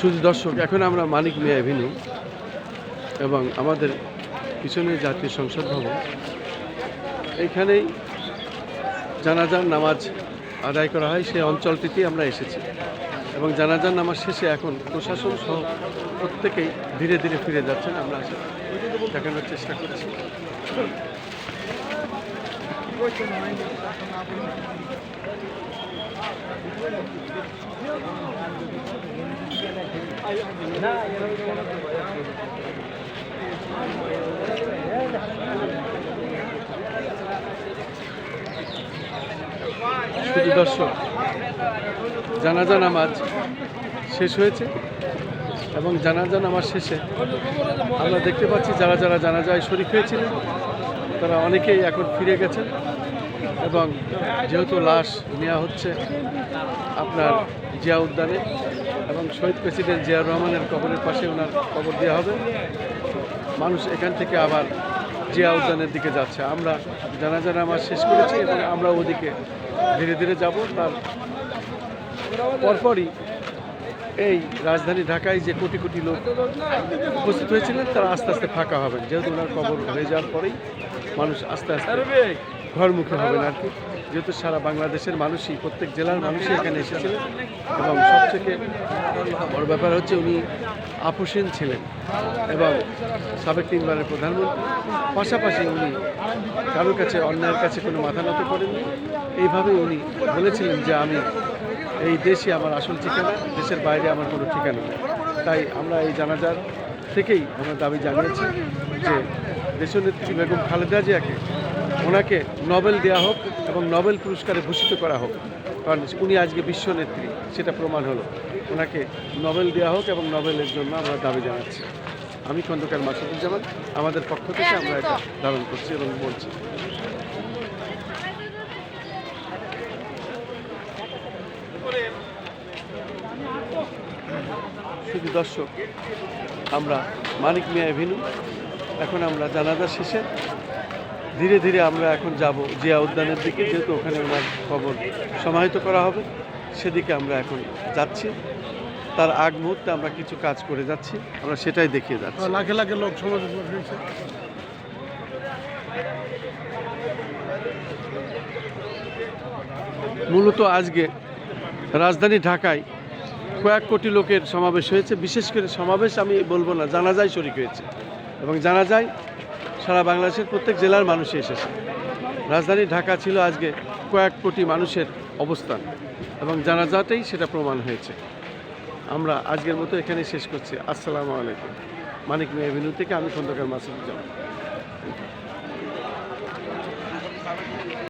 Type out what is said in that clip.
শুধু দর্শক এখন আমরা মানিক মিয়া এভিনিউ। এবং আমাদের পিছনে জাতীয় সংসদ ভবন। এইখানেই জানাজার নামাজ আদায় করা হয়, সেই অঞ্চলটিতেই আমরা এসেছি। এবং জানাজার নামাজ শেষে এখন প্রশাসন সহ প্রত্যেকেই ধীরে ধীরে ফিরে যাচ্ছেন, আমরা আসলে দেখানোর চেষ্টা করছি। শুধু দর্শক জানাজা নামাজ শেষ হয়েছে এবং জানাজা নামাজ শেষে আমরা দেখতে পাচ্ছি যারা যারা জানাজায় শরিক হয়েছিলেন, তারা অনেকেই এখন ফিরে গেছেন এবং যেহেতু লাশ নেওয়া হচ্ছে আপনার জিয়া উদ্যানে এবং শহীদ প্রেসিডেন্ট জিয়াউর রহমানের কবরের পাশে ওনার কবর দেওয়া হবে। মানুষ এখান থেকে আবার জিয়া উদ্যানের দিকে যাচ্ছে। আমরা জানাজানা আমার শেষ করেছি এবং আমরা ওদিকে ধীরে ধীরে যাব। তার পরপরই এই রাজধানী ঢাকায় যে কোটি কোটি লোক উপস্থিত হয়েছিলেন, তারা আস্তে আস্তে ফাঁকা হবেন। যেহেতু ওনার কবর হয়ে যাওয়ার পরেই মানুষ আস্তে আস্তে ঘরমুখী হবেন আর কি। যেহেতু সারা বাংলাদেশের মানুষই, প্রত্যেক জেলার মানুষই এখানে এসেছিলেন এবং সবথেকে বড় ব্যাপার হচ্ছে উনি আপুসেন ছিলেন এবং সাবেক তিনবারের প্রধানমন্ত্রী। পাশাপাশি উনি কারোর কাছে অন্যায়ের কাছে কোনো মাথা নত করেননি। এইভাবে উনি বলেছিলেন যে আমি এই দেশই আমার আসল ঠিকানা, দেশের বাইরে আমার কোনো ঠিকানা নেই। তাই আমরা এই জানাজার থেকেই আমরা দাবি জানিয়েছি যে দেশনেত্রী বেগম খালেদা জিয়াকে ওনাকে নোবেল দেওয়া হোক এবং নোবেল পুরস্কারে ভূষিত করা হোক। কারণ উনি আজকে বিশ্ব নেত্রী সেটা প্রমাণ হলো। ওনাকে নোবেল দেওয়া হোক এবং নোবেলের জন্য আমরা দাবি জানাচ্ছি। আমি খন্দকার মাসুদুজ্জামান আমাদের পক্ষ থেকে আমরা এটা ধারণ করছি এবং বলছি। শুধু দর্শক আমরা মানিক মিয়া এভিনিউ। এখন আমরা জানাজা শেষে ধীরে ধীরে আমরা এখন যাব জিয়া উদ্যানের দিকে যেহেতু ওখানে ওনার খবর সমাহিত করা হবে সেদিকে আমরা এখন যাচ্ছি। তার আগ মুহূর্তে আমরা কিছু কাজ করে যাচ্ছি আমরা সেটাই দেখিয়ে যাচ্ছি। লাখে লাখে লোক মূলত আজকে রাজধানী ঢাকায় কয়েক কোটি লোকের সমাবেশ হয়েছে। বিশেষ করে সমাবেশ আমি বলব না জানাজায় শরিক হয়েছে। এবং জানা যায়, সারা বাংলাদেশের প্রত্যেক জেলার মানুষই এসেছে। রাজধানী ঢাকা ছিল আজকে কয়েক কোটি মানুষের অবস্থান এবং জানাজাতেই সেটা প্রমাণ হয়েছে। আমরা আজকের মতো এখানে শেষ করছি। আসসালামু আলাইকুম। মানিক মেয়ে এভিনিউ থেকে আমি খন্দকার মাসুদুজ্জামান